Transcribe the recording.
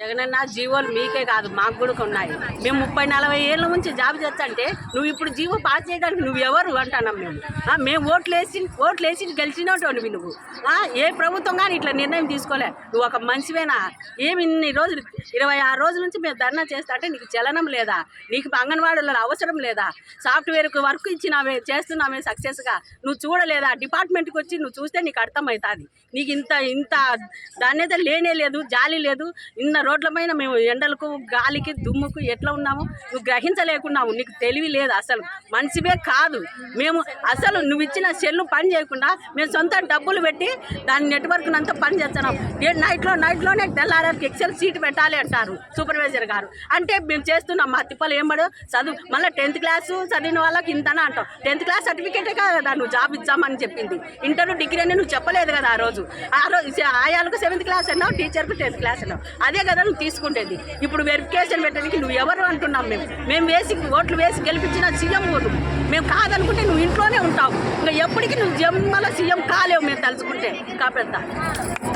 జగనన్న జీవోలు మీకే కాదు మాకు కూడా ఉన్నాయి మేము ముప్పై నలభై ఏళ్ళ నుంచి జాబ్ చేస్తంటే నువ్వు ఇప్పుడు జీవో పాస్ చేయడానికి నువ్వు ఎవరు అంటున్నాం మేము? మేము ఓట్లు వేసి ఓట్లు వేసి గెలిచినటువంటి నువ్వు. ఏ ప్రభుత్వం కానీ ఇట్లా నిర్ణయం తీసుకోలే. నువ్వు ఒక మంచివేనా ఏమి ఇన్ని రోజులు ఇరవై ఆరు రోజుల నుంచి మేము ధర్నా చేస్తా అంటే నీకు చలనం లేదా? నీకు అంగన్వాడీలో అవసరం లేదా? సాఫ్ట్వేర్కి వర్క్ ఇచ్చినామే చేస్తున్నామే సక్సెస్గా. నువ్వు చూడలేదా? డిపార్ట్మెంట్కి వచ్చి నువ్వు చూస్తే నీకు అర్థమవుతుంది. నీకు ఇంత ఇంత ధాన్యత లేనే లేదు జాలి లేదు. ఇన్న రోడ్ల పైన మేము ఎండలకు గాలికి దుమ్ముకు ఎట్లా ఉన్నాము? నువ్వు గ్రహించలేకున్నావు. నీకు తెలివి లేదు అసలు. మనిషివే కాదు. మేము అసలు నువ్వు ఇచ్చిన సెల్లు పని చేయకుండా మేము సొంత డబ్బులు పెట్టి దాని నెట్వర్క్ అంతా పని చేస్తున్నాం. నైట్లో నైట్లోనే తెల్లారానికి ఎక్సెల్ సీట్ పెట్టాలి అంటారు సూపర్వైజర్ గారు. అంటే మేము చేస్తున్నాం మా తిప్పలు ఏమడు చదువు మళ్ళీ టెన్త్ క్లాసు చదివిన వాళ్ళకి ఇంతనా అంటాం టెన్త్ క్లాస్ సర్టిఫికేటే కదా నువ్వు జాబ్ ఇచ్చామని చెప్పింది. ఇంటర్ డిగ్రీ అని నువ్వు చెప్పలేదు కదా ఆ రోజు. ఆ రోజు ఆయాలకు సెవెంత్ క్లాస్ అన్నావు టీచర్కు టెన్త్ క్లాస్ అన్నావు. అదే కదా నువ్వు తీసుకుంటేది. ఇప్పుడు వెరిఫికేషన్ పెట్టడానికి నువ్వు ఎవరు అంటున్నాం మేము? మేము వేసి ఓట్లు వేసి గెలిపించిన సీఎం ఓటు మేము కాదనుకుంటే నువ్వు ఇంట్లోనే ఉంటావు. ఇంకా ఎప్పటికీ నువ్వు జమ్మల సీఎం కాలేవు మేము తలుచుకుంటే. కాపెద్దా?